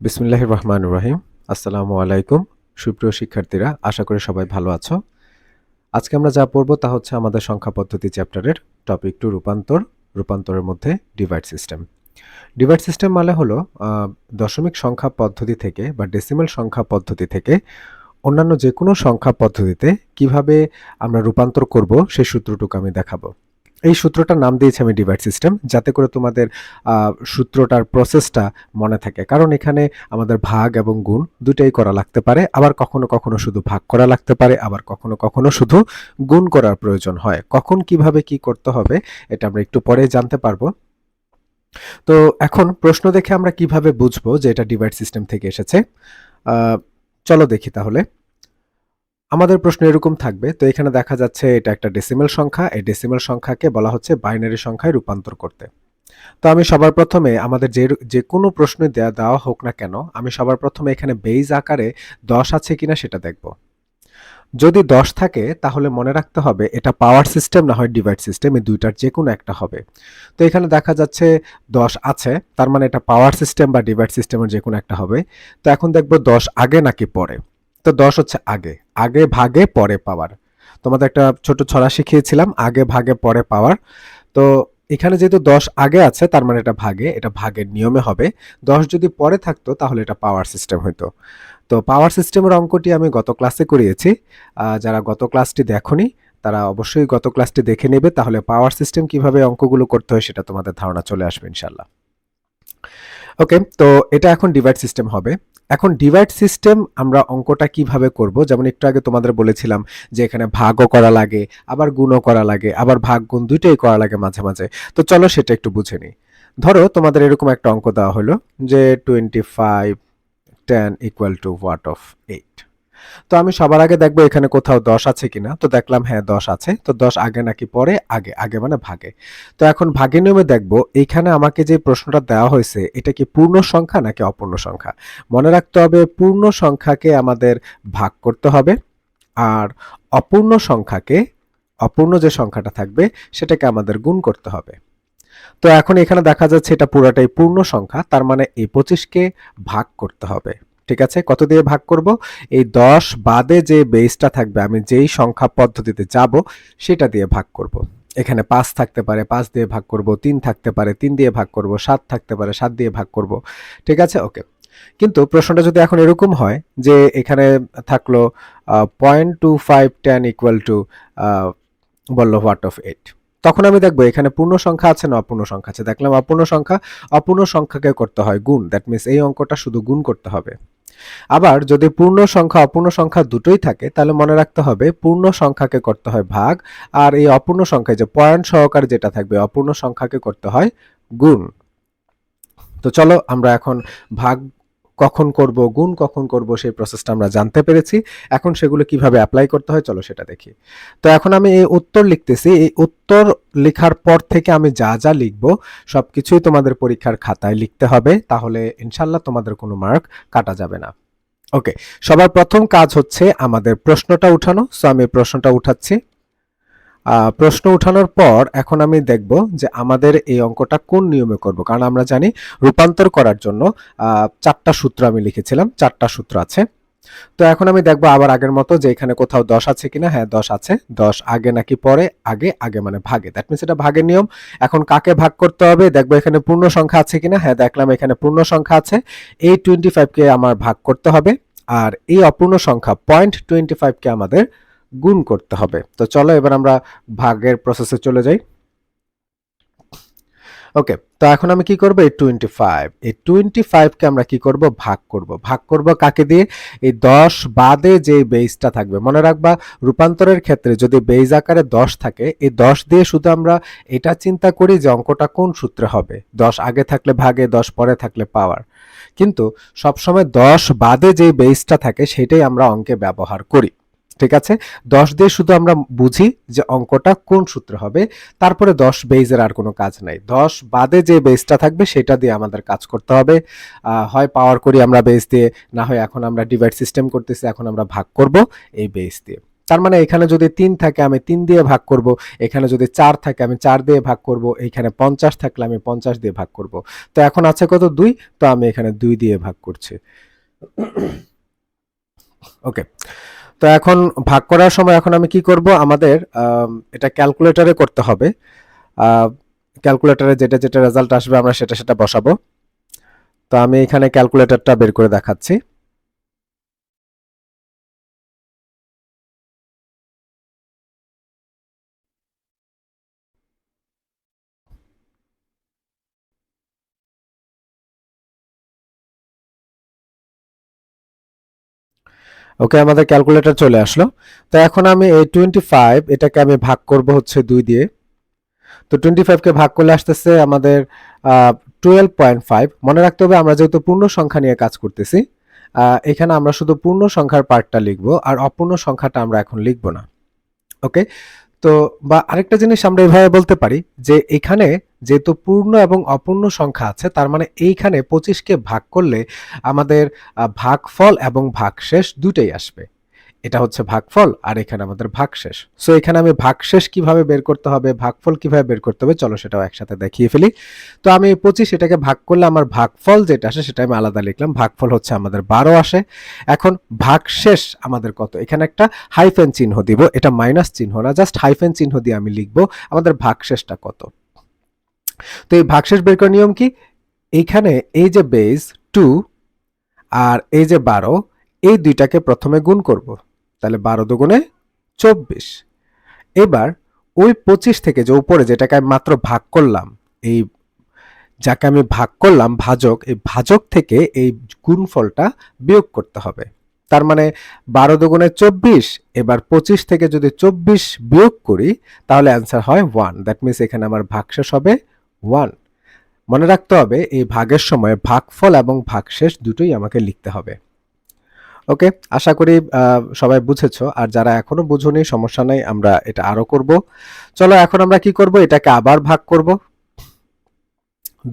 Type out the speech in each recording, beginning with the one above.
বিসমিল্লাহ রহমান রহিম আসসালামু আলাইকুম, সুপ্রিয় শিক্ষার্থীরা, আশা করি সবাই ভালো আছো। আজকে আমরা যা পড়ব তা হচ্ছে আমাদের সংখ্যা পদ্ধতি চ্যাপ্টারের টপিক টু রূপান্তর, রূপান্তরের মধ্যে ডিভাইড সিস্টেম। ডিভাইড সিস্টেম মানে হলো দশমিক সংখ্যা পদ্ধতি থেকে বা ডেসিমাল সংখ্যা পদ্ধতি থেকে অন্যান্য যে কোনো সংখ্যা পদ্ধতিতে কীভাবে আমরা রূপান্তর করব সেই সূত্রটুকু আমি দেখাবো। এই সূত্রটার নাম দিয়েছি আমি ডিভাইড সিস্টেম, যাতে করে তোমাদের সূত্রটার প্রসেসটা মনে থাকে। কারণ এখানে আমাদের ভাগ এবং গুণ দুটাই করা লাগতে পারে। আবার কখনো কখনো শুধু ভাগ করা লাগতে পারে, আবার কখনো কখনো শুধু গুণ করার প্রয়োজন হয়। কখন কীভাবে কি করতে হবে, এটা আমরা একটু পরে জানতে পারব। তো এখন প্রশ্ন দেখে আমরা কীভাবে বুঝব যে এটা ডিভাইড সিস্টেম থেকে এসেছে? চলো দেখি তাহলে। আমাদের প্রশ্ন এরকম থাকবে, তো এখানে দেখা যাচ্ছে এটা একটা ডেসিমেল সংখ্যা, এই ডেসিমেল সংখ্যাকে বলা হচ্ছে বাইনারি সংখ্যায় রূপান্তর করতে। তো আমি সবার প্রথমে আমাদের যে যে কোনো প্রশ্ন দেওয়া দেওয়া হোক না কেন, আমি সবার প্রথমে এখানে বেইজ আকারে দশ আছে কিনা সেটা দেখব। যদি দশ থাকে, তাহলে মনে রাখতে হবে এটা পাওয়ার সিস্টেম না হয় ডিভাইড সিস্টেম এই দুইটার যে কোনো একটা হবে। তো এখানে দেখা যাচ্ছে দশ আছে, তার মানে এটা পাওয়ার সিস্টেম বা ডিভাইড সিস্টেমের যে কোনো একটা হবে। তো এখন দেখব দশ আগে নাকি পরে। তো দশ হচ্ছে আগে। আগে ভাগে, পরে পাওয়ার। তোমাদের একটা ছোট ছড়া শিখিয়েছিলাম, আগে ভাগে, পরে পাওয়ার। তো এখানে যেহেতু দশ আগে আছে, তার মানে এটা ভাগে, এটা ভাগের নিয়মে হবে। দশ যদি পরে থাকতো, তাহলে এটা পাওয়ার সিস্টেম হইতো। তো পাওয়ার সিস্টেমের অঙ্কটি আমি গত ক্লাসে করিয়েছি। যারা গত ক্লাসটি দেখনি, তারা অবশ্যই গত ক্লাসটি দেখে নেবে। তাহলে পাওয়ার সিস্টেম কীভাবে অঙ্কগুলো করতে হয়, সেটা তোমাদের ধারণা চলে আসবে ইনশাল্লাহ ওকে তো এটা এখন ডিভাইড সিস্টেম হবে। এখন ডিভাইড সিস্টেম আমরা অঙ্কটা কীভাবে করব? যেমন একটু আগে তোমাদের বলেছিলাম যে এখানে ভাগও করা লাগে, আবার গুণও করা লাগে, আবার ভাগ গুণ দুইটাই করা লাগে মাঝে মাঝে। তো চলো সেটা একটু বুঝে নিই। ধরো তোমাদের এরকম একটা অঙ্ক দেওয়া হলো যে twenty five ten equal to what of eight তো আমি সবার আগে দেখব এখানে কোথাও দশ আছে কিনা। তো দেখলাম হ্যাঁ দশ আছে। তো দশ আগে নাকি পরে, আগে। আগে মানে ভাগে। তো এখন ভাগে নিয়মে দেখব এইখানে আমাকে যে প্রশ্নটা দেওয়া হয়েছে, এটা কি পূর্ণ সংখ্যা নাকি অপূর্ণ সংখ্যা? মনে রাখতে হবে, পূর্ণ সংখ্যাকে আমাদের ভাগ করতে হবে। আর অপূর্ণ সংখ্যাকে, অপূর্ণ যে সংখ্যাটা থাকবে, সেটাকে আমাদের গুণ করতে হবে। তো এখন এখানে দেখা যাচ্ছে, এটা পুরোটাই পূর্ণ সংখ্যা। তার মানে এই পঁচিশকে ভাগ করতে হবে। ঠিক আছে? কত দিয়ে ভাগ করব? এই দশ বাদে যে বেসটা থাকবে, আমি যেই সংখ্যা পদ্ধতিতে যাব, সেটা দিয়ে ভাগ করব। এখানে পাঁচ থাকতে পারে, পাঁচ দিয়ে ভাগ করব, তিন থাকতে পারে, তিন দিয়ে ভাগ করব, সাত থাকতে পারে, সাত দিয়ে ভাগ করব। ঠিক আছে? ওকে কিন্তু প্রশ্নটা যদি এখন এরকম হয় যে এখানে থাকল point two five ten equal to বলল হোয়াট অফ এইট তখন আমি দেখব এখানে পূর্ণ সংখ্যা আছে না অপূর্ণ সংখ্যা আছে? দেখলাম অপূর্ণ সংখ্যা, অপূর্ণ সংখ্যাকে করতে হয় গুণ। দ্যাট মিনস এই অঙ্কটা শুধু গুণ করতে হবে। আবার যদি পূর্ণ সংখ্যা অপূর্ণ সংখ্যা দুটোই থাকে, তাহলে মনে রাখতে হবে পূর্ণ সংখ্যাকে করতে হয় ভাগ, আর এই অপূর্ণ সংখ্যায় যে পয়েন্ট সহকারে যেটা থাকবে, অপূর্ণ সংখ্যাকে করতে হয় গুণ। তো চলো আমরা এখন ভাগ কখন করব, গুণ কখন করব সেই প্রসেসটা আমরা জানতে পেরেছি। এখন সেগুলো কীভাবে অ্যাপ্লাই করতে হয়, চলো সেটা দেখি। তো এখন আমি এই উত্তর লিখতেছি। এই উত্তর লেখার পর থেকে আমি যা যা লিখব, সবকিছুই তোমাদের পরীক্ষার খাতায় লিখতে হবে। তাহলে ইনশাল্লাহ তোমাদের কোনো মার্ক কাটা যাবে না। ওকে, সবার প্রথম কাজ হচ্ছে আমাদের প্রশ্নটা উঠানো। সো আমি প্রশ্নটা উঠাচ্ছি। প্রশ্ন উঠানোর পর এখন আমি দেখব যে আমাদের এই অঙ্কটা কোন নিয়মে করব। কারণ আমরা জানি রূপান্তর করার জন্য চারটা সূত্র আমি লিখেছিলাম, চারটা সূত্র আছে। তো এখন আমি দেখব আবার আগের মতো যে এখানে কোথাও দশ আছে কিনা। হ্যাঁ দশ আছে। দশ আগে নাকি পরে, আগে আগে মানে ভাগে। দ্যাট মিনস এটা ভাগের নিয়ম। এখন কাকে ভাগ করতে হবে? দেখব এখানে পূর্ণ সংখ্যা আছে কিনা। হ্যাঁ দেখলাম এখানে পূর্ণ সংখ্যা আছে। এই টোয়েন্টি ফাইভকে আমার ভাগ করতে হবে। আর এই অপূর্ণ সংখ্যা পয়েন্ট টোয়েন্টি ফাইভকে আমাদের গুণ করতে হবে। তো চলো এবার আমরা ভাগের প্রসেসে চলে যাই। ওকে তো এখন আমি কি করব? এই টোয়েন্টি ফাইভ এই টোয়েন্টি ফাইভকে আমরা কি করব? ভাগ করব। ভাগ করব কাকে দিয়ে? এই দশ বাদে যে বেসটা থাকবে। মনে রাখবা, রূপান্তরের ক্ষেত্রে যদি বেজ আকারে দশ থাকে, এই দশ দিয়ে শুধু আমরা এটা চিন্তা করি যে অঙ্কটা কোন সূত্রে হবে। দশ আগে থাকলে ভাগে, দশ পরে থাকলে পাওয়ার। কিন্তু সবসময় দশ বাদে যে বেসটা থাকে, সেটাই আমরা অঙ্কে ব্যবহার করি। ঠিক আছে? দশ দিয়ে শুধু আমরা বুঝি যে অঙ্কটা কোন সূত্রে হবে। তারপরে দশ বেইজের আর কোনো কাজ নাই। দশ বাদে যে বেসটা থাকবে সেটা দিয়ে আমাদের কাজ করতে হবে। হয় পাওয়ার করি আমরা বেস দিয়ে, না হয় এখন আমরা ডিভাইড সিস্টেম করতেছি, এখন আমরা ভাগ করব এই বেস দিয়ে। তার মানে এখানে যদি তিন থাকে আমি তিন দিয়ে ভাগ করব, এখানে যদি চার থাকে আমি চার দিয়ে ভাগ করব, এখানে পঞ্চাশ থাকলে আমি পঞ্চাশ দিয়ে ভাগ করব। তো এখন আছে কত দুই? তো আমি এখানে দুই দিয়ে ভাগ করছি। ওকে তো এখন ভাগ করার সময় এখন আমি কি করব? আমাদের এটা ক্যালকুলেটারে করতে হবে। ক্যালকুলেটারে যেটা যেটা রেজাল্ট আসবে আমরা সেটা সেটা বসাবো। তো আমি এখানে ক্যালকুলেটারটা বের করে দেখাচ্ছি। ওকে, আমাদের ক্যালকুলেটর চলে আসলো। তো এখন আমি এই টোয়েন্টি ফাইভ এটাকে আমি ভাগ করব হচ্ছে দুই দিয়ে। তো টোয়েন্টি ফাইভকে ভাগ করলে আসতেছে আমাদের টুয়েলভ পয়েন্ট ফাইভ মনে রাখতে হবে আমরা যেহেতু পূর্ণ সংখ্যা নিয়ে কাজ করতেছি এখানে আমরা শুধু পূর্ণ সংখ্যার পার্টটা লিখব, আর অপূর্ণ সংখ্যাটা আমরা এখন লিখব না। ওকে? তো, বা আরেকটা জিনিস আমরা এভাবে বলতে পারি যে এখানে যেহেতু পূর্ণ এবং অপূর্ণ সংখ্যা আছে, তার মানে এইখানে পঁচিশকে ভাগ করলে আমাদের ভাগ ভাগফল এবং ভাগ শেষ দুটোই আসবে। এটা হচ্ছে ভাগফল আর এখানে আমাদের ভাগশেষ। সো এখানে আমি ভাগশেষ কীভাবে বের করতে হবে, ভাগফল কীভাবে বের করতে হবে, চলো সেটাও একসাথে দেখিয়ে ফেলি। তো আমি পঁচিশ এটাকে ভাগ করলে আমার ভাগফল যেটা আসে সেটা আমি আলাদা লিখলাম, ভাগফল হচ্ছে আমাদের বারো আসে। এখন ভাগশেষ আমাদের কত? এখানে একটা হাইফেন চিহ্ন দিব, এটা মাইনাস চিহ্ন না জাস্ট হাইফেন চিহ্ন দিয়ে আমি লিখব আমাদের ভাগশেষটা কত। তো এই ভাগশেষ বের করার নিয়ম কি? এইখানে এই যে বেস টু আর এই যে বারো, এই দুইটাকে প্রথমে গুণ করব। তাহলে বারো দুগুণে চব্বিশ। এবার ওই পঁচিশ থেকে যে উপরে যেটাকে আমি মাত্র ভাগ করলাম, এই যাকে আমি ভাগ করলাম ভাজক, এই ভাজক থেকে এই গুণফলটা বিয়োগ করতে হবে। তার মানে বারো দুগুণে চব্বিশ, এবার পঁচিশ থেকে যদি চব্বিশ বিয়োগ করি, তাহলে অ্যান্সার হয় ওয়ান। দ্যাট মিনস এখানে আমার ভাগশেষ হবে ওয়ান। মনে রাখতে হবে, এই ভাগের সময় ভাগফল এবং ভাগশেষ দুটোই আমাকে লিখতে হবে। ওকে? আশা করি সবাই বুঝেছ। আর যারা এখনও বুঝোনি, সমস্যা নাই, আমরা এটা আরও করব। চলো, এখন আমরা কি করব? এটাকে আবার ভাগ করব।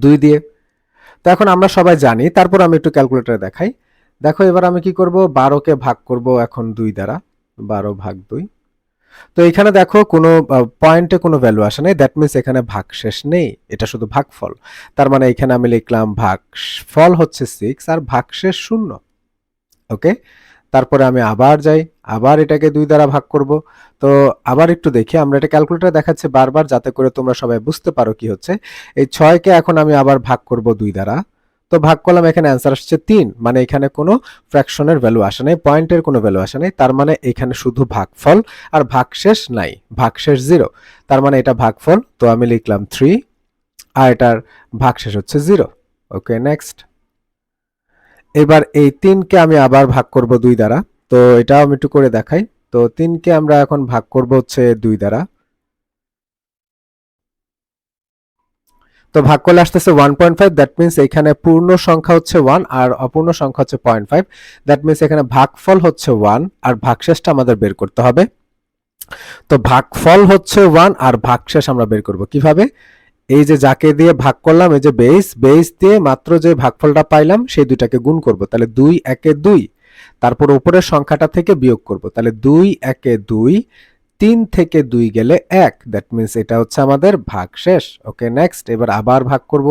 দুই দিয়ে। তো এখন আমরা সবাই জানি, তারপর আমি একটু ক্যালকুলেটরে দেখাই। দেখো, এবার আমি কি করব? বারোকে ভাগ করব এখন দুই দ্বারা। বারো ভাগ দুই। তো এখানে দেখো, কোনো পয়েন্টে কোনো ভ্যালু আসে নাই। দ্যাট মিনস এখানে ভাগ শেষ নেই। এটা শুধু ভাগফল। তার মানে এখানে আমি লিখলাম ভাগ ফল হচ্ছে সিক্স আর ভাগ শেষ শূন্য। ওকে তারপরে আমি আবার যাই, আবার এটাকে দুই দ্বারা ভাগ করব। তো আবার একটু দেখি, আমরা এটা ক্যালকুলেটর দেখাচ্ছে বারবার যাতে করে তোমরা সবাই বুঝতে পারো কি হচ্ছে। এই ছয়কে এখন আমি আবার ভাগ করব দুই দ্বারা। তো ভাগ করলাম, এখানে অ্যান্সার আসছে তিন মানে এখানে কোনো ফ্র্যাকশনের ভ্যালু আসে নাই পয়েন্টের কোনো ভ্যালু আসে নাই, তার মানে এখানে শুধু ভাগফল আর ভাগশেষ নাই, ভাগশেষ জিরো তার মানে এটা ভাগফল, তো আমি লিখলাম থ্রি আর এটার ভাগশেষ হচ্ছে জিরো ওকে নেক্সট এবার এই তিনকে আমি আবার ভাগ করব দুই দ্বারা। তো এটাও আমি একটু করে দেখাই। তো তিনকে আমরা এখন ভাগ করব হচ্ছে দুই দ্বারা। তো ভাগ করলে আসতেছে one point five that means এখানে পূর্ণ সংখ্যা হচ্ছে ওয়ান আর অপূর্ণ সংখ্যা হচ্ছে পয়েন্ট ফাইভ দ্যাট মিনস এখানে ভাগফল হচ্ছে ওয়ান আর ভাগশেষটা আমাদের বের করতে হবে। তো ভাগফল হচ্ছে ওয়ান আর ভাগশেষ আমরা বের করব। কীভাবে? এই যে যাকে দিয়ে ভাগ করলাম, এই যে বেস বেস দিয়ে মাত্র যে ভাগফলটা পাইলাম, সেই দুইটাকে গুণ করব। তাহলে দুই, একে দুই। তারপর উপরের সংখ্যাটা থেকে বিয়োগ করব। তাহলে দুই, একে দুই, তিন থেকে দুই গেলে এক। দ্যাট মিনস এটা হচ্ছে আমাদের ভাগ শেষ। ওকে নেক্সট এবার আবার ভাগ করব।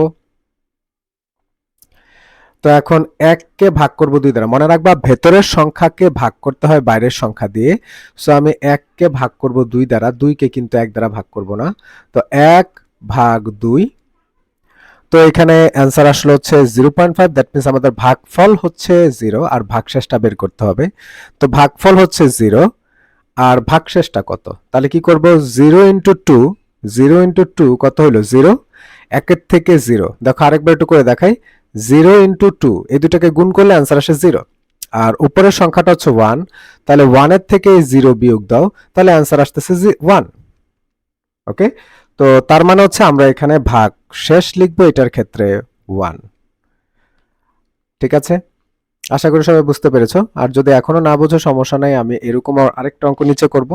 তো এখন এককে ভাগ করব দুই দ্বারা। মনে রাখবা, ভেতরের সংখ্যাকে ভাগ করতে হয় বাইরের সংখ্যা দিয়ে। সো আমি এককে ভাগ করব দুই দ্বারা। দুইকে কিন্তু এক দ্বারা ভাগ করব না। তো এক ভাগ দুই। তো এখানে অ্যান্সার আসলো হচ্ছে zero point five that means আমাদের ভাগফল হচ্ছে জিরো আর ভাগশেষটা বের করতে হবে। তো ভাগফল হচ্ছে জিরো আর ভাগশেষটা কত? তাহলে কি করব? Zero into two zero into two কত হলো জিরো একের থেকে জিরো দেখো আরেকবার একটু করে দেখাই। জিরো ইন্টু টু এই দুটাকে গুণ করলে অ্যান্সার আসে জিরো আর উপরের সংখ্যাটা হচ্ছে ওয়ান তাহলে ওয়ানের থেকে জিরো বিয়োগ দাও, তাহলে অ্যান্সার আসতেছে ওয়ান ওকে তো তার মানে হচ্ছে আমরা এখানে ভাগ শেষ লিখব এটার ক্ষেত্রে ওয়ান ঠিক আছে? আশা করি সবাই বুঝতে পেরেছ। আর যদি এখনও না বোঝো, সমস্যা নাই, আমি এরকম আরেকটা অঙ্ক নিচে করব।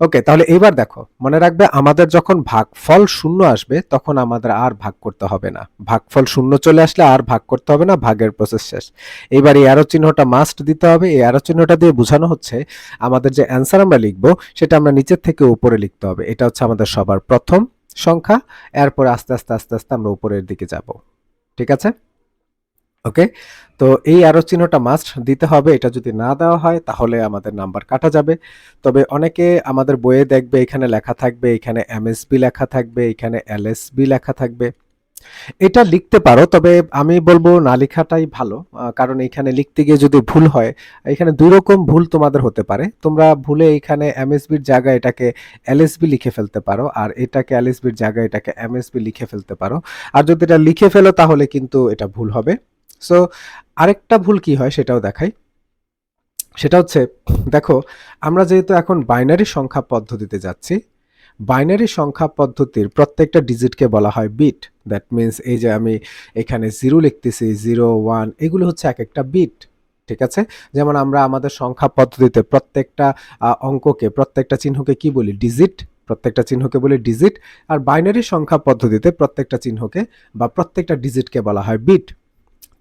ওকে তাহলে এবার দেখো, মনে রাখবে আমাদের যখন ভাগফল শূন্য আসবে, তখন আমাদের আর ভাগ করতে হবে না। ভাগফল শূন্য চলে আসলে আর ভাগ করতে হবে না, ভাগের প্রসেস শেষ। এবার এই অ্যারো চিহ্নটা মাস্ট দিতে হবে। এই অ্যারো চিহ্নটা দিয়ে বোঝানো হচ্ছে, আমাদের যে অ্যান্সার আমরা লিখব, সেটা আমরা নিচের থেকে উপরে লিখতে হবে। এটা হচ্ছে আমাদের সবার প্রথম সংখ্যা, এরপরে আস্তে আস্তে আস্তে আস্তে আমরা উপরের দিকে যাব। ঠিক আছে? ওকে তো এই অ্যারো চিহ্নটা মাস্ট দিতে হবে। এটা যদি না দেওয়া হয়, তাহলে আমাদের নাম্বার কাটা যাবে। তবে অনেকে আমাদের বইয়ে দেখবে, এখানে লেখা থাকবে, এখানে এমএসবি লেখা থাকবে, এখানে এলএসবি লেখা থাকবে। এটা লিখতে পারো, তবে আমি বলব না লেখাটাই ভালো কারণ এখানে লিখতে গিয়ে যদি ভুল হয়, এখানে দুই রকম ভুল তোমাদের হতে পারে। তোমরা ভুলে এখানে এমএসবির জায়গায় এটাকে এলএসবি লিখে ফেলতে পারো, আর এটাকে এলএসবির জায়গায় এটাকে এমএসবি লিখে ফেলতে পারো। আর যদি এটা লিখে ফেলো, তাহলে কিন্তু এটা ভুল হবে। সো আরেকটা ভুল কি হয় সেটাও দেখাই। সেটা হচ্ছে, দেখো, আমরা যেহেতু এখন বাইনারি সংখ্যা পদ্ধতিতে যাচ্ছি বাইনারি সংখ্যা পদ্ধতির প্রত্যেকটা ডিজিটকে বলা হয় বিট দ্যাট মিন্স এই যে আমি এখানে জিরো লিখতেছি জিরো ওয়ান এগুলো হচ্ছে এক একটা বিট ঠিক আছে? যেমন আমরা আমাদের সংখ্যা পদ্ধতিতে প্রত্যেকটা অঙ্ককে, প্রত্যেকটা চিহ্নকে কি বলি? ডিজিট প্রত্যেকটা চিহ্নকে বলি ডিজিট আর বাইনারি সংখ্যা পদ্ধতিতে প্রত্যেকটা চিহ্নকে বা প্রত্যেকটা ডিজিটকে বলা হয় বিট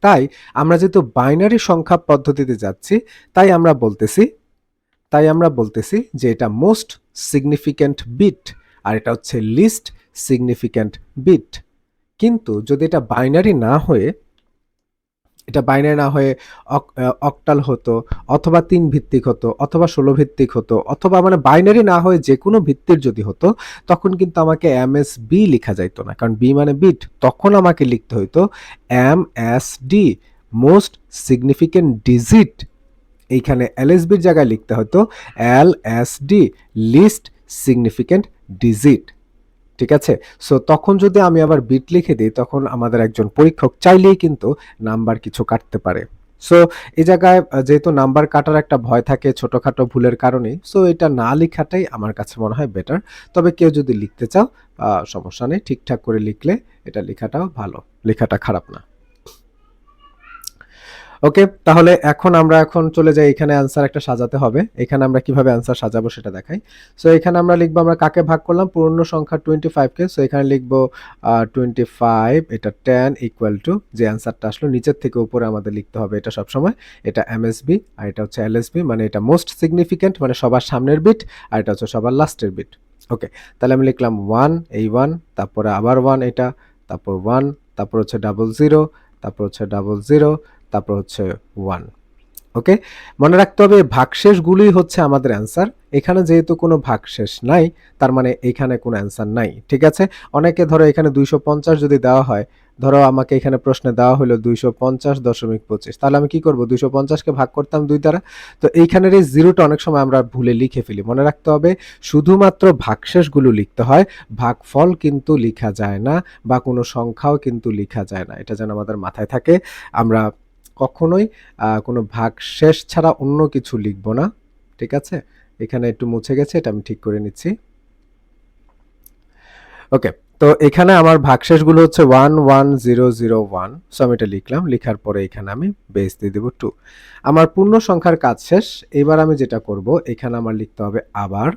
তাই আমরা যেহেতু বাইনারি সংখ্যা পদ্ধতিতে যাচ্ছি, তাই আমরা বলতেছি, তাই আমরা বলতেছি যে এটা মোস্ট সিগনিফিক্যান্ট বিট আর এটা হচ্ছে লিস্ট সিগনিফিক্যান্ট বিট কিন্তু যদি এটা বাইনারি না হয়ে এটা বাইনারি না হয়ে অক- অক্টাল হতো, অথবা তিন ভিত্তিক হতো, অথবা ষোলো ভিত্তিক হতো, অথবা মানে বাইনারি না হয়ে যে কোনো ভিত্তির যদি হতো, তখন কিন্তু আমাকে এম এস বি লেখা যাইতো না। কারণ বি মানে বিট তখন আমাকে লিখতে হইতো M S D most significant digit এইখানে এলএসবির জায়গায় লিখতে হতো L S D least significant digit ঠিক আছে? সো তখন যদি আমি আবার বিট লিখে দিই, তখন আমাদের একজন পরীক্ষক চাইলেই কিন্তু নাম্বার কিছু কাটতে পারে। সো এই জায়গায় যেহেতু নাম্বার কাটার একটা ভয় থাকে ছোটোখাটো ভুলের কারণে সো এটা না লেখাটাই আমার কাছে মনে হয় বেটার তবে কেউ যদি লিখতে চাও সমস্যা নেই, ঠিকঠাক করে লিখলে এটা লেখাটাও ভালো, লেখাটা খারাপ না। ওকে তাহলে এখন আমরা এখন চলে যাই, এখানে অ্যান্সার একটা সাজাতে হবে। এখানে আমরা কীভাবে অ্যান্সার সাজাবো সেটা দেখাই। সো এখানে আমরা লিখব, আমরা কাকে ভাগ করলাম? পূর্ণ সংখ্যা টোয়েন্টি ফাইভকে সো এখানে লিখব টোয়েন্টি ফাইভ এটা টেন ইকুয়াল টু যে অ্যান্সারটা আসলো নিচের থেকে উপরে আমাদের লিখতে হবে এটা সবসময়। এটা এমএসবি আর এটা হচ্ছে এলএসবি মানে এটা মোস্ট সিগনিফিক্যান্ট মানে সবার সামনের বিট আর এটা হচ্ছে সবার লাস্টের বিট ওকে তাহলে আমি লিখলাম ওয়ান এই ওয়ান তারপরে আবার ওয়ান এটা, তারপর ওয়ান তারপর হচ্ছে ডাবল জিরো তারপর হচ্ছে ডাবল জিরো তারপর হচ্ছে ওয়ান ওকে মনে রাখতে হবে ভাগশেষগুলি হচ্ছে আমাদের অ্যান্সার এখানে যেহেতু কোনো ভাগশেষ নাই, তার মানে এখানে কোনো অ্যান্সার নাই, ঠিক আছে? অনেকে ধরো এখানে দুইশো পঞ্চাশ যদি দেওয়া হয়, ধরো আমাকে এখানে প্রশ্নে দেওয়া হলো দুইশো পঞ্চাশ দশমিক পঁচিশ, তাহলে আমি কি করব? দুইশো পঞ্চাশকে ভাগ করতাম দুই দ্বারা? তো এইখানের এই জিরোটা অনেক সময় আমরা ভুলে লিখে ফেলি। মনে রাখতে হবে, শুধুমাত্র ভাগশেষগুলো লিখতে হয়, ভাগফল কিন্তু লিখা যায় না, বা কোনো সংখ্যাও কিন্তু লিখা যায় না। এটা যেন আমাদের মাথায় থাকে। আমরা কখনোই কোনো ভাগ শেষ ছাড়া অন্য কিছু লিখব না। ঠিক আছে? এখানে একটু মুছে গেছে, এটা আমি ঠিক করে নিচ্ছি। ওকে, তো এখানে আমার ভাগশেষগুলো হচ্ছে one one, zero zero, one. So আমি এটা লিখলাম, লেখার পরে এখানে আমি বেস দিয়ে দেবো টু। আমার পূর্ণ সংখ্যার কাজ শেষ, এবার আমি যেটা করব, এখানে আমার লিখতে হবে আবার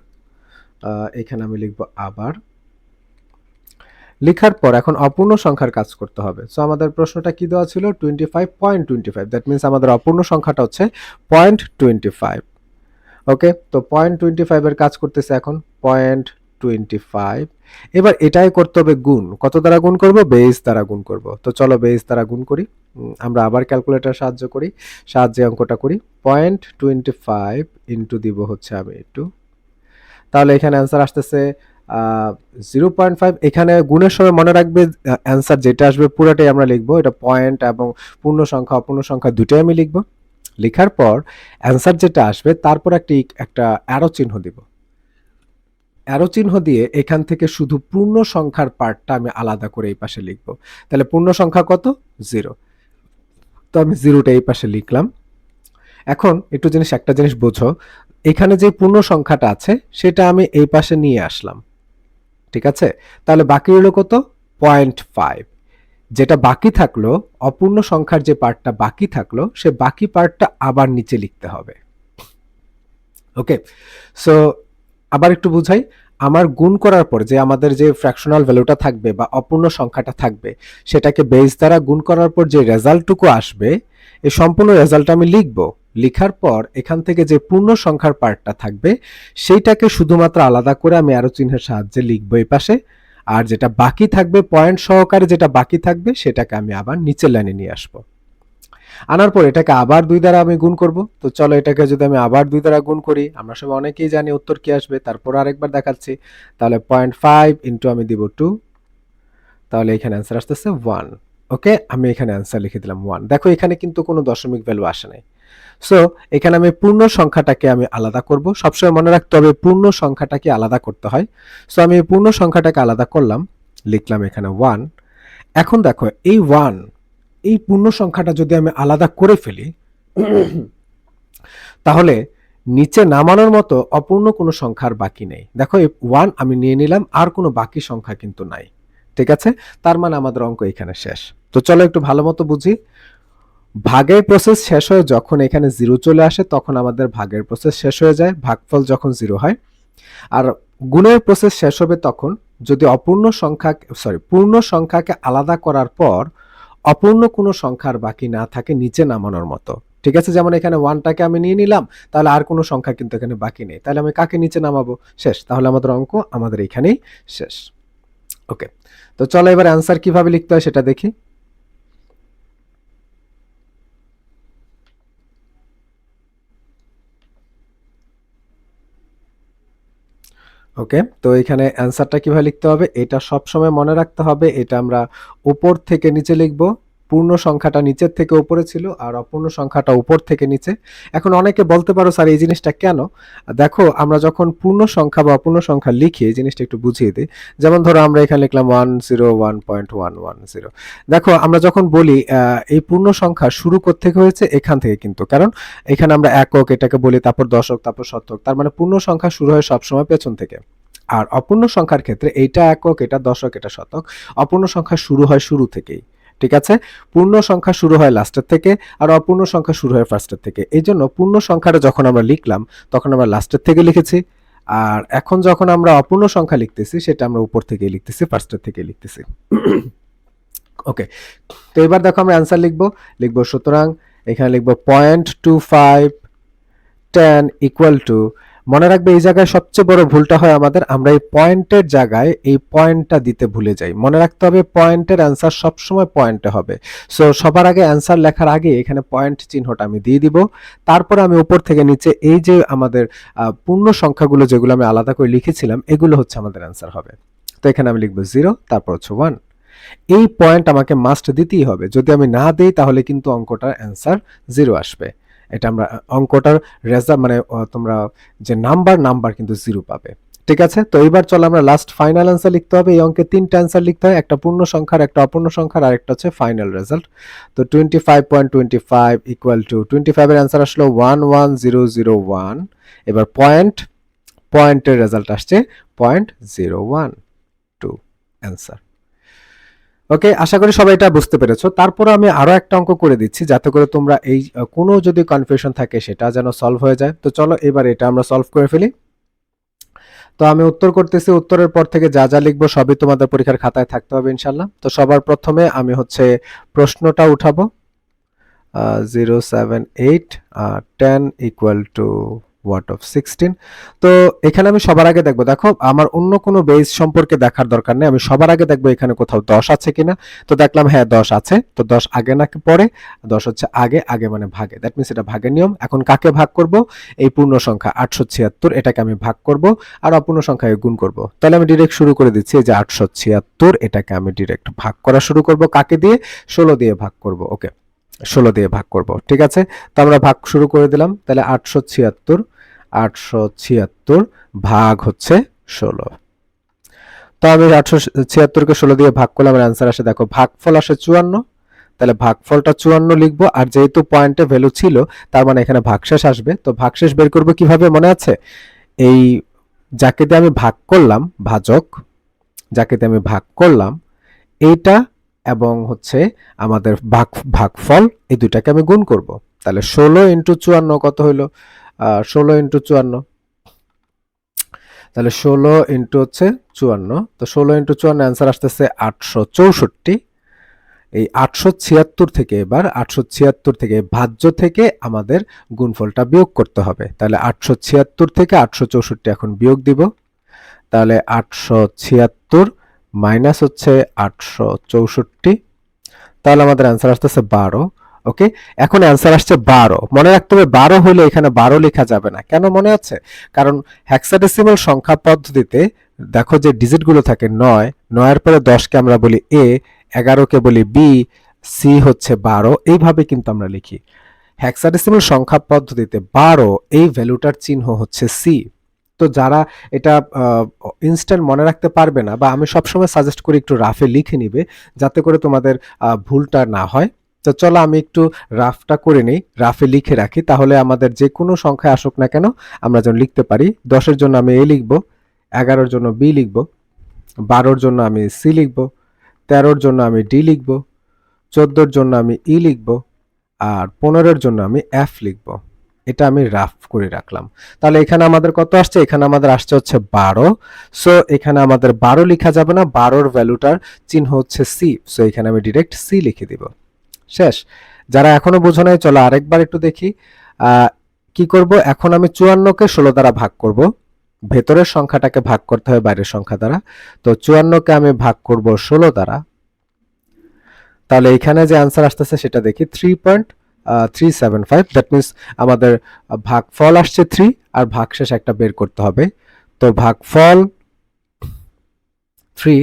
এখানে আমি লিখব আবার। লেখার পর এখন অপূর্ণ সংখ্যার কাজ করতে হবে। সো আমাদের প্রশ্নটা কি দেওয়া ছিল? Twenty five point twenty five that means আমাদের অপূর্ণ সংখ্যাটা হচ্ছে পয়েন্ট টোয়েন্টি ফাইভ ওকে তো পয়েন্ট টোয়েন্টি ফাইভের কাজ করতেছে এখন পয়েন্ট টোয়েন্টি ফাইভ এবার এটাই করতে হবে গুণ। কত দ্বারা গুণ করব? বেস দ্বারা গুণ করব। তো চলো বেস দ্বারা গুণ করি। আমরা আবার ক্যালকুলেটর সাহায্য করি, সাহায্যে অঙ্কটা করি। পয়েন্ট টোয়েন্টি ফাইভ ইন্টু দিব হচ্ছে আমি একটু। তাহলে এখানে অ্যান্সার আসতেছে জিরো পয়েন্ট ফাইভ এখানে গুণের সময় মনে রাখবে অ্যান্সার যেটা আসবে পুরোটাই আমরা লিখব। এটা পয়েন্ট এবং পূর্ণ সংখ্যা, অপূর্ণ সংখ্যা দুটোই আমি লিখব। লেখার পর অ্যান্সার যেটা আসবে, তারপর একটি, একটা অ্যারো চিহ্ন দিব। অ্যারো চিহ্ন দিয়ে এখান থেকে শুধু পূর্ণ সংখ্যার পার্টটা আমি আলাদা করে এই পাশে লিখব। তাহলে পূর্ণ সংখ্যা কত? জিরো তো আমি জিরোটা এই পাশে লিখলাম। এখন একটু জিনিস, একটা জিনিস বোঝো। এখানে যে পূর্ণ সংখ্যাটা আছে, সেটা আমি এই পাশে নিয়ে আসলাম। ঠিক আছে? তাহলে বাকি রইল কত? পয়েন্ট ফাইভ যেটা বাকি থাকল, অপূর্ণ সংখ্যার যে পার্টটা বাকি থাকল, সে বাকি পার্টটা আবার নিচে লিখতে হবে। ওকে সো আবার একটু বুঝাই। আমার গুণ করার পর যে আমাদের যে ফ্র্যাকশনাল ভ্যালুটা থাকবে বা অপূর্ণ সংখ্যাটা থাকবে, সেটাকে বেস দ্বারা গুণ করার পর যে রেজাল্টটুকু আসবে এই সম্পূর্ণ রেজাল্টটা আমি লিখব। লিখার পর এখান থেকে যে পূর্ণ সংখ্যার পার্টটা থাকবে, সেইটাকে শুধুমাত্র আলাদা করে আমি আরও চিহ্নের সাহায্যে লিখব এই পাশে। আর যেটা বাকি থাকবে পয়েন্ট সহকারে যেটা বাকি থাকবে, সেটাকে আমি আবার নিচের লাইনে নিয়ে আসব। আনার পর এটাকে আবার দুই দ্বারা আমি গুণ করব। তো চলো এটাকে যদি আমি আবার দুই দ্বারা গুণ করি, আমরা সবাই অনেকেই জানি উত্তর কি আসবে, তারপর আরেকবার দেখাচ্ছি। তাহলে পয়েন্ট ফাইভ ইন্টু আমি দিব টু তাহলে এখানে অ্যান্সার আসতেছে ওয়ান ওকে আমি এখানে অ্যান্সার লিখে দিলাম ওয়ান দেখো এখানে কিন্তু কোনো দশমিক ভ্যালু আসে নাই। সো এখানে আমি পূর্ণ সংখ্যাটাকে আমি আলাদা করব। সবসময় মনে রাখতে হবে পূর্ণ সংখ্যাটাকে আলাদা করতে হয়। সো আমি পূর্ণ সংখ্যাটাকে আলাদা করলাম, লিখলাম এখানে ওয়ান এখন দেখো, এই ওয়ান এই পূর্ণ সংখ্যাটা যদি আমি আলাদা করে ফেলি, তাহলে নিচে নামানোর মতো অপূর্ণ কোনো সংখ্যার বাকি নেই। দেখো, এই ওয়ান আমি নিয়ে নিলাম, আর কোনো বাকি সংখ্যা কিন্তু নাই। ঠিক আছে? তার মানে আমাদের অঙ্ক এখানে শেষ। তো চলো একটু ভালো মতো বুঝি। ভাগের প্রসেস শেষ হয়ে যখন এখানে জিরো চলে আসে, তখন আমাদের ভাগের প্রসেস শেষ হয়ে যায়, ভাগফল যখন জিরো হয়। আর গুণের প্রসেস শেষ হবে তখন যদি অপূর্ণ সংখ্যা সরি পূর্ণ সংখ্যাকে আলাদা করার পর অপূর্ণ কোনো সংখ্যার বাকি না থাকে, নিচে নামানোর মতো। ঠিক আছে? যেমন এখানে ওয়ানটাকে আমি নিয়ে নিলাম, তাহলে আর কোনো সংখ্যা কিন্তু এখানে বাকি নেই। তাহলে আমি কাকে নিচে নামাবো? শেষ। তাহলে আমাদের অঙ্ক আমাদের এখানেই শেষ। ওকে তো চলো এবার অ্যান্সার কীভাবে লিখতে হয় সেটা দেখি। ওকে? তো এখানে অ্যান্সারটা কীভাবে লিখতে হবে? এটা সবসময় মনে রাখতে হবে, এটা আমরা উপর থেকে নিচে লিখব। পূর্ণ সংখ্যাটা নিচের থেকে উপরে ছিল আর অপূর্ণ সংখ্যাটা উপর থেকে নিচে। এখন অনেকে বলতে পারো, স্যার, এই জিনিসটা কেন? দেখো, আমরা যখন পূর্ণ সংখ্যা বা অপূর্ণ সংখ্যা লিখি, এই জিনিসটা একটু বুঝিয়ে দিই। যেমন ধরো, আমরা এখানে লিখলাম one zero one point one one zero দেখো, আমরা যখন বলি এই পূর্ণ সংখ্যা শুরু থেকে হয়েছে? এখান থেকে কিন্তু। কারণ এখানে আমরা একক, এটাকে বলি, তারপর দশক, তারপর শতক। তার মানে পূর্ণ সংখ্যা শুরু হয় সবসময় পেছন থেকে। আর অপূর্ণ সংখ্যার ক্ষেত্রে এইটা একক, এটা দশক, এটা শতক। অপূর্ণ সংখ্যা শুরু হয় শুরু থেকেই। ঠিক আছে? পূর্ণ সংখ্যা শুরু হয় লাস্টের থেকে আর অপূর্ণ সংখ্যা শুরু হয় ফার্স্টের থেকে। এই জন্য পূর্ণ সংখ্যাটা যখন আমরা লিখলাম, তখন আমরা লাস্টের থেকে লিখেছি। আর এখন যখন আমরা অপূর্ণ সংখ্যা লিখতেছি, সেটা আমরা উপর থেকে লিখতেছি ফার্স্টের থেকে লিখতেছি। ওকে তো এবার দেখো আমরা অ্যান্সার লিখব। লিখব সুতরাং এখানে লিখব point two five ten equal to মনে রাখবে, এই জায়গায় সবচেয়ে বড় ভুলটা হয় আমাদের, আমরা এই পয়েন্টের জায়গায় এই পয়েন্টটা দিতে ভুলে যাই। মনে রাখতে হবে, পয়েন্টের অ্যান্সার সবসময় পয়েন্টে হবে। সো সবার আগে অ্যান্সার লেখার আগে এখানে পয়েন্ট চিহ্নটা আমি দিয়ে দিব। তারপরে আমি উপর থেকে নিচে এই যে আমাদের পূর্ণ সংখ্যাগুলো যেগুলো আমি আলাদা করে লিখেছিলাম, এগুলো হচ্ছে আমাদের অ্যান্সার হবে। তো এখানে আমি লিখব জিরো, তারপর হচ্ছে ওয়ান। এই পয়েন্ট আমাকে মাস্ট দিতেই হবে। যদি আমি না দিই, তাহলে কিন্তু অঙ্কটার অ্যান্সার জিরো আসবে। এটা আমরা অঙ্কটার রেজাল্ট মানে তোমরা যে নাম্বার নাম্বার কিন্তু জিরো পাবে। ঠিক আছে? তো এইবার চলো আমরা লাস্ট ফাইনাল অ্যান্সার লিখতে হবে। এই অঙ্কে তিনটা অ্যান্সার লিখতে হয়, একটা পূর্ণ সংখ্যার, একটা অপূর্ণ সংখ্যার, আর একটা হচ্ছে ফাইনাল রেজাল্ট তো twenty five point twenty five equal to twenty ফাইভের অ্যান্সার আসলো one one zero zero one এবার পয়েন্ট পয়েন্টের রেজাল্ট আসছে point zero one two answer okay আশা করি সবাই এটা বুঝতে পেরেছ। তারপর আমি আরও একটা অঙ্ক করে দিচ্ছি, যাতে করে তোমরা এই কোনো যদি কনফিউশন থাকে সেটা যেন সলভ হয়ে যায়। তো চলো এবার এটা আমরা সলভ করে ফেলি। তো আমি উত্তর করতেছি, উত্তরের পর থেকে যা যা লিখব সবই তোমাদের পরীক্ষার খাতায় থাকতে হবে ইনশাল্লাহ তো সবার প্রথমে আমি হচ্ছে প্রশ্নটা উঠাবো। Zero seven eight ten equal to what of sixteen. তো এখানে আমি সবার আগে দেখব, দেখো, আমার অন্য কোনো বেস সম্পর্কে দেখার দরকার নেই, আমি সবার আগে দেখব এখানে কোথাও দশ আছে কিনা। তো দেখলাম হ্যাঁ দশ আছে, তো দশ আগে নাকি পরে, দশ হচ্ছে আগে আগে মানে ভাগে। দ্যাট মিনস এটা ভাগের নিয়ম। এখন কাকে ভাগ করব? এই পূর্ণ সংখ্যা আটশো ছিয়াত্তর, এটাকে আমি ভাগ করব, আর অপূর্ণ সংখ্যায় গুণ করব। তাহলে আমি ডিরেক্ট শুরু করে দিচ্ছি যে আটশো ছিয়াত্তর, এটাকে আমি ডিরেক্ট ভাগ করা শুরু করব কাকে দিয়ে? ষোলো দিয়ে ভাগ করব ওকে ষোলো দিয়ে ভাগ করব, ঠিক আছে? তো আমরা ভাগ শুরু করে দিলাম, তাহলে আটশো ছিয়াত্তর আটশো ছিয়াত্তর ভাগ হচ্ছে ষোলো। তো আমি আটশো ছিয়াত্তরকে ষোলো দিয়ে ভাগ করলে আমার অ্যান্সার আসে দেখো, ভাগফল আসে চুয়ান্ন, তাহলে ভাগফলটা চুয়ান্ন লিখব, আর যেহেতু পয়েন্টে ভ্যালু ছিল, তার মানে এখানে ভাগশেষ আসবে, তো ভাগশেষ বের করব কীভাবে মনে আছে? এই যাকে দিয়ে আমি ভাগ করলাম, ভাজক, যাকে দিয়ে আমি ভাগ করলাম, এইটা এবং হচ্ছে আমাদের ভাগ, ভাগফল এই দুটাকে আমি গুণ করব। তাহলে ষোলো ইন্টু চুয়ান্ন কত হইল? ষোলো ইন্টু চুয়ান্ন। তাহলে ষোলো ইন্টু হচ্ছে চুয়ান্ন। তো ষোলো ইন্টু চুয়ান্ন অ্যান্সার আসতেছে আটশো চৌষট্টি। এই আটশো ছিয়াত্তর থেকে এবার আটশো ছিয়াত্তর থেকে ভাজ্য থেকে আমাদের গুণফলটা বিয়োগ করতে হবে। তাহলে আটশো ছিয়াত্তর থেকে আটশো চৌষট্টি এখন বিয়োগ দিব। তাহলে আটশো ছিয়াত্তর মাইনাস হচ্ছে আটশো চৌষট্টি। তাহলে আমাদের অ্যান্সার আসতেছে বারো ওকে এখন অ্যান্সার আসছে বারো। মনে রাখতে হবে বারো হলে এখানে বারো লেখা যাবে না। কেন মনে আছে? কারণ হ্যাক্সাডেসিমাল সংখ্যা পদ্ধতিতে দেখো যে ডিজিটগুলো থাকে নয়, নয়ের পরে দশকে আমরা বলি এ এগারোকে বলি বি সি হচ্ছে বারো। এইভাবে কিন্তু আমরা লিখি। হ্যাক্সাডেসিমাল সংখ্যা পদ্ধতিতে বারো, এই ভ্যালুটার চিহ্ন হচ্ছে সি তো যারা এটা ইনস্ট্যান্ট মনে রাখতে পারবে না বা আমি সবসময় সাজেস্ট করি একটু রাফে লিখে নিবে যাতে করে তোমাদের ভুলটা না হয়। তো চলো আমি একটু রাফটা করে নিই রাফে লিখে রাখি। তাহলে আমাদের যে কোনো সংখ্যায় আসুক না কেন, আমরা যেন লিখতে পারি। দশের জন্য আমি এ লিখব, এগারোর জন্য বি লিখব, বারোর জন্য আমি সি লিখব, তেরোর জন্য আমি ডি লিখব, চোদ্দোর জন্য আমি ই লিখব, আর পনেরোর জন্য আমি এফ লিখব। এটা আমি রাফ করে রাখলাম। তাহলে এখানে আমাদের কত আসছে? এখানে আমাদের আসছে হচ্ছে বারো। সো এখানে আমাদের বারো লেখা যাবে না, বারোর ভ্যালুটার চিহ্ন হচ্ছে সি সো এখানে আমি ডিরেক্ট সি লিখে দিব। শেষ। যারা এখনও বোঝো নাই, চলো আরেকবার একটু দেখি। কি করব? এখন আমি চুয়ান্নকে ষোলো দ্বারা ভাগ করব। ভেতরের সংখ্যাটাকে ভাগ করতে হবে, বাইরের সংখ্যা দ্বারা। তো চুয়ান্নকে আমি ভাগ করব ষোলো দ্বারা। তাহলে এখানে যে অ্যান্সার আসতেছে, সেটা দেখি। Three point three seven five that means আমাদের ভাগফল আসছে থ্রি আর ভাগশেষ একটা বের করতে হবে। তো ভাগফল থ্রি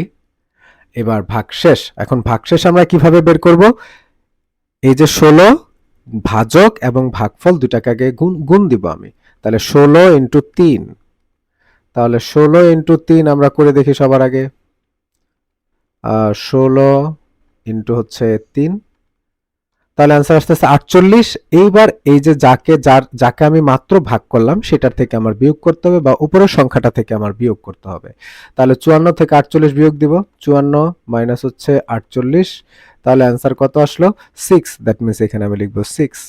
এবার ভাগশেষ এখন ভাগশেষ আমরা কীভাবে বের করব? এই যে ষোলো ভাজক এবং ভাগফল দুটাকে আগে গুণ গুণ দিব আমি। তাহলে ষোলো ইন্টু তিন। তাহলে ষোলো ইন্টু তিন আমরা করে দেখি সবার আগে। ষোলো ইন্টু হচ্ছে তিন। তাহলে অ্যান্সার আসতেছে আটচল্লিশ। এইবার এই যে যাকে, যার, যাকে আমি মাত্র ভাগ করলাম, সেটার থেকে আমার বিয়োগ করতে হবে বা উপরের সংখ্যাটা থেকে আমার বিয়োগ করতে হবে। তাহলে চুয়ান্ন থেকে আটচল্লিশ বিয়োগ দিব। চুয়ান্ন মাইনাস হচ্ছে আটচল্লিশ। তাহলে অ্যান্সার কত আসলো? সিক্স দ্যাট মিনস এখানে আমি লিখব সিক্স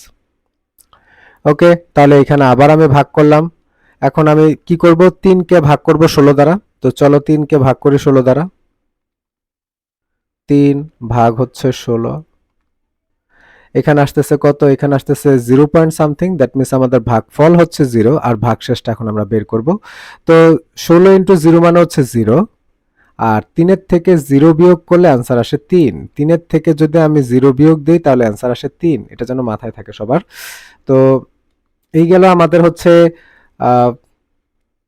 ওকে তাহলে এখানে আবার আমি ভাগ করলাম। এখন আমি কি করব? তিনকে ভাগ করব ষোলো দ্বারা। তো চলো তিনকে ভাগ করি ষোলো দ্বারা। তিন ভাগ হচ্ছে ষোলো। এখানে আসতেছে কত? এখানে আসতেছে zero point something that means আমাদের ভাগফল হচ্ছে জিরো আর ভাগশেষটা এখন আমরা বের করব। তো ষোলো ইন্টু জিরো মানে হচ্ছে জিরো আর তিনের থেকে জিরো বিয়োগ করলে অ্যান্সার আসে তিন। তিনের থেকে যদি আমি জিরো বিয়োগ দিই, তাহলে অ্যান্সার আসে তিন। এটা যেন মাথায় থাকে সবার। তো এই গেল আমাদের হচ্ছে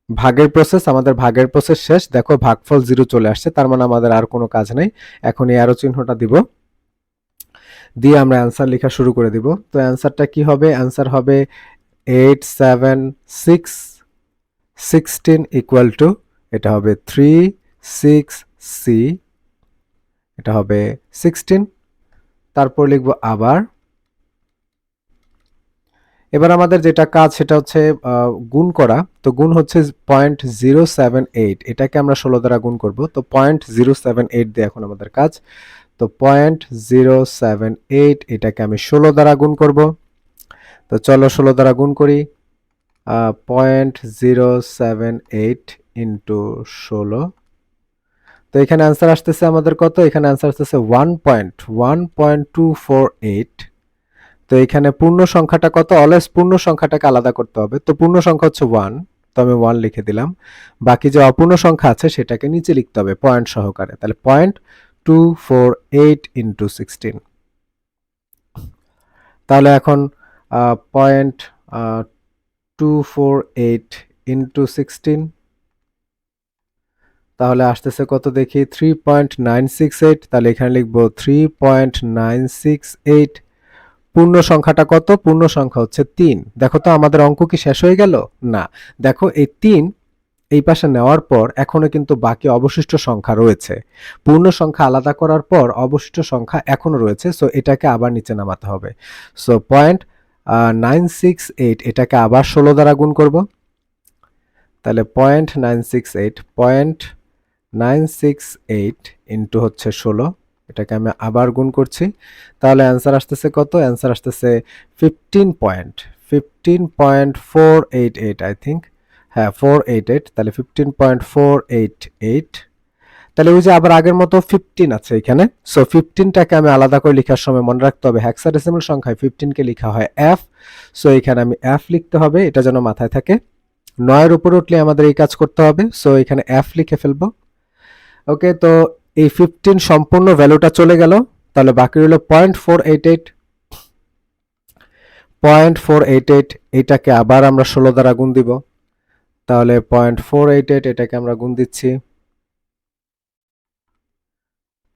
ভাগের প্রসেস আমাদের ভাগের প্রসেস শেষ। দেখো ভাগফল জিরো চলে আসছে, তার মানে আমাদের আর কোনো কাজ নেই। এখন এই আরও চিহ্নটা দিব। দিয়ে আমরা অ্যান্সার লেখা শুরু করে দিব। তো অ্যান্সারটা কি হবে? অ্যান্সার হবে eight seven six sixteen equal to এটা হবে থ্রি সিক্স সি এটা হবে সিক্সটিন তারপর লিখব আবার। এবার আমাদের যেটা কাজ, সেটা হচ্ছে গুণ করা। তো গুণ হচ্ছে পয়েন্ট জিরো সেভেন এইট এটাকে আমরা ষোলো দ্বারা গুণ করব। তো পয়েন্ট জিরো সেভেন এইট দিয়ে এখন আমাদের কাজ। তো পয়েন্ট জিরো সেভেন এইট এটাকে আমি ষোলো দ্বারা গুণ করব। তো চলো ষোলো দ্বারা গুণ করি। Point zero seven eight into ষোলো। তো এখানে অ্যান্সার আসতেছে আমাদের কত? এখানে অ্যান্সার আসতেছে one point one point two four eight তো এখানে পূর্ণ সংখ্যাটা কত? অলওয়েজ পূর্ণ সংখ্যাটাকে আলাদা করতে হবে। তো পূর্ণ সংখ্যা হচ্ছে ওয়ান তো আমি ওয়ান লিখে দিলাম। বাকি যে অপূর্ণ সংখ্যা আছে, সেটাকে নিচে লিখতে হবে পয়েন্ট সহকারে। তাহলে point two four eight into sixteen তাহলে এখন point two four eight into sixteen তাহলে আসতেছে কত দেখি? Three point nine six eight তাহলে এখানে লিখব three point nine six eight পূর্ণ সংখ্যাটা কত? পূর্ণ সংখ্যা হচ্ছে তিন। দেখো তো আমাদের অঙ্ক কি শেষ হয়ে গেল? না। দেখো এই তিন এই পাশে নেওয়ার পর এখনও কিন্তু বাকি অবশিষ্ট সংখ্যা রয়েছে। পূর্ণ সংখ্যা আলাদা করার পর অবশিষ্ট সংখ্যা এখনও রয়েছে সো এটাকে আবার নিচে নামাতে হবে। So point nine six eight এটাকে আবার ষোলো দ্বারা গুণ করব। তাহলে point nine six eight point nine six eight into হচ্ছে ষোলো, এটাকে আমি আবার গুণ করছি। তাহলে অ্যান্সার আসতেছে কত? অ্যান্সার আসতেছে fifteen point fifteen point four eight eight I think হ্যাঁ ফোর এইট এইট তাহলে fifteen point four eight eight তাহলে ওই যে আবার আগের মতো ফিফটিন আছে এখানে। সো ফিফটিনটাকে আমি আলাদা করে লেখার সময় মনে রাখতে হবে হ্যাক্সাডেসিমাল সংখ্যায় ফিফটিনকে লেখা হয় এফ সো এখানে আমি এফ লিখতে হবে, এটা যেন মাথায় থাকে। নয়ের উপর উঠলে আমাদের এই কাজ করতে হবে। সো এখানে এফ লিখে ফেলব। ওকে তো এই ফিফটিন সম্পূর্ণ ভ্যালুটা চলে গেল। তাহলে বাকি রইল point four eight eight point four eight eight এইটাকে আবার আমরা ষোলো দ্বারা গুণ দিব। তাহলে পয়েন্ট ফোর এইট এইট এটাকে আমরা গুণ দিচ্ছি।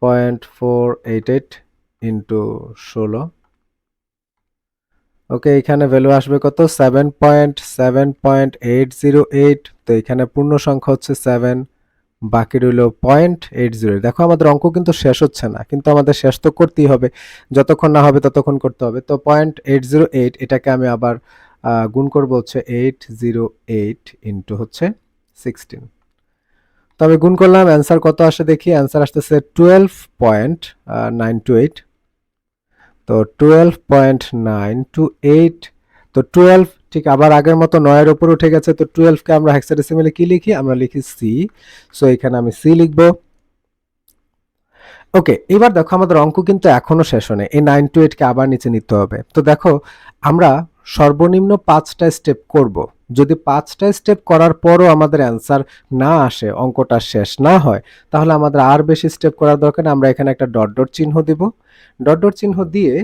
Point four eight eight into ষোলো। ওকে এখানে ভ্যালু আসবে কত? Seven point seven point eight zero eight তো এখানে পূর্ণ সংখ্যা হচ্ছে সেভেন বাকি রইল পয়েন্ট এইট জিরো দেখো, আমাদের অঙ্ক কিন্তু শেষ হচ্ছে না, কিন্তু আমাদের শেষ তো করতেই হবে। যতক্ষণ না হবে ততক্ষণ করতে হবে। তো পয়েন্ট এইট জিরো এইট এটাকে আমি আবার গুণ করব হচ্ছে এইট জিরো এইট ইন্টু হচ্ছে সিক্সটিন তো আমি গুণ করলাম অ্যান্সার কত আসে দেখি অ্যান্সার আসতেছে twelve point nine two eight তো twelve point nine two eight তো টুয়েলভ ঠিক আবার আগের মতো নয়ের উপর উঠে গেছে, তো টুয়েলভকে আমরা হেক্সাডেসিমেলে কি লিখি? আমরা লিখি সি সো এখানে আমি সি লিখব। ওকে এবার দেখো আমাদের অঙ্ক কিন্তু এখনও শেষ হয় এই নাইন টু এইটকে আবার নিচে নিতে হবে। তো দেখো, আমরা সর্বনিম্ন পাঁচটা স্টেপ করব। যদি পাঁচটা স্টেপ করার পরও আমাদের অ্যান্সার না আসে, অঙ্কটা শেষ না হয়, তাহলে আমাদের আর বেশি স্টেপ করার দরকার। আমরা এখানে একটা ডট ডট চিহ্ন দিব। ডট ডট চিহ্ন দিয়ে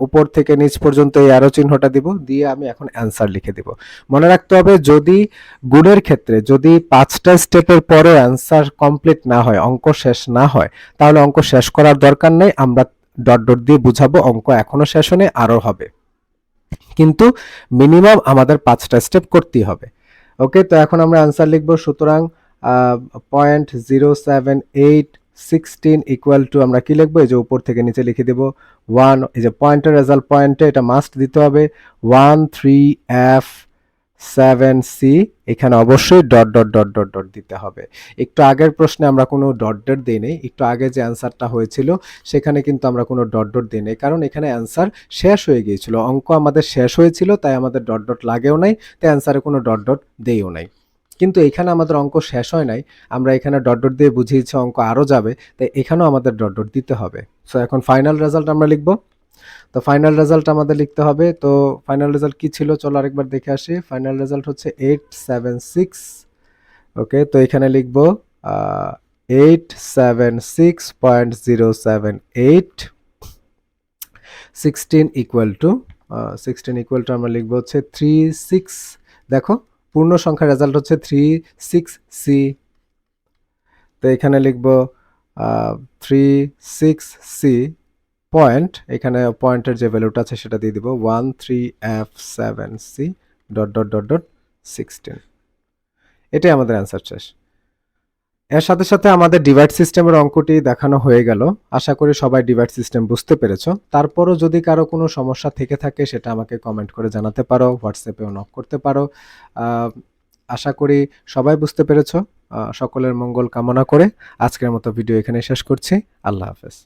উপর থেকে নিচ পর্যন্ত এই অ্যারো চিহ্নটা দিব, দিয়ে আমি এখন অ্যান্সার লিখে দিব। মনে রাখতে হবে, যদি গুণের ক্ষেত্রে যদি পাঁচটা স্টেপের পরে অ্যান্সার কমপ্লিট না হয়, অঙ্ক শেষ না হয়, তাহলে অঙ্ক শেষ করার দরকার নেই। আমরা ডট ডট দিয়ে বুঝাবো, অঙ্ক এখনও শেষ হয়নি, আরও হবে। কিন্তু মিনিমাম আমাদের পাঁচটা স্টেপ করতেই হবে। ওকে তো এখন আমরা আনসার লিখব, সুতরাং point zero seven eight sixteen equal to আমরা কি লিখব? এই যে উপর থেকে নিচে লিখে দেবো। ওয়ান এই যে পয়েন্টের রেজাল্ট পয়েন্টে এটা মাস্ট দিতে হবে। One three F seven C এখানে অবশ্যই dot dot dot dot dot দিতে হবে। একটু আগের প্রশ্নে আমরা কোনো ডট ডট দিই নেই, একটু আগে যে অ্যান্সারটা হয়েছিল, সেখানে কিন্তু আমরা কোনো ডট ডট দিই নেই, কারণ এখানে অ্যান্সার শেষ হয়ে গিয়েছিল। অঙ্ক আমাদের শেষ হয়েছিল, তাই আমাদের ডট ডট লাগেও নাই, তাই অ্যান্সারে কোনো ডট ডট দেইও নাই। কিন্তু এখানে আমাদের অঙ্ক শেষ হয় নাই, আমরা এখানে ডট ডট দিয়ে বুঝিয়েছি অঙ্ক আরও যাবে, তাই এখানেও আমাদের ডট ডট দিতে হবে। সো এখন ফাইনাল রেজাল্ট আমরা লিখব। তো ফাইনাল রেজাল্ট আমাদের লিখতে হবে। তো ফাইনাল রেজাল্ট কি ছিল? চলো আরেকবার দেখে আসি। ফাইনাল রেজাল্ট হচ্ছে এইট সেভেন সিক্স ওকে তো এখানে লিখব eight seven six point zero seven eight sixteen equal to sixteen equal to আমরা লিখব হচ্ছে থ্রি সিক্স দেখো, পূর্ণ সংখ্যার রেজাল্ট হচ্ছে থ্রি সিক্স সি তো এখানে লিখব থ্রি সিক্স সি পয়েন্ট এখানে পয়েন্টের যে ভ্যালুটা আছে সেটা দিয়ে দিব one three F seven C dot dot dot dot sixteen এটাই আমাদের অ্যান্সার শেষ। এর সাথে সাথে আমাদের ডিভাইড সিস্টেমের অঙ্কটি দেখানো হয়ে গেল। আশা করি সবাই ডিভাইড সিস্টেম বুঝতে পেরেছ। তারপরও যদি কারও কোনো সমস্যা থেকে থাকে সেটা আমাকে কমেন্ট করে জানাতে পারো হোয়াটসঅ্যাপেও নক করতে পারো। আশা করি সবাই বুঝতে পেরেছ। সকলের মঙ্গল কামনা করে আজকের মতো ভিডিও এখানে শেষ করছি। আল্লাহ হাফেজ।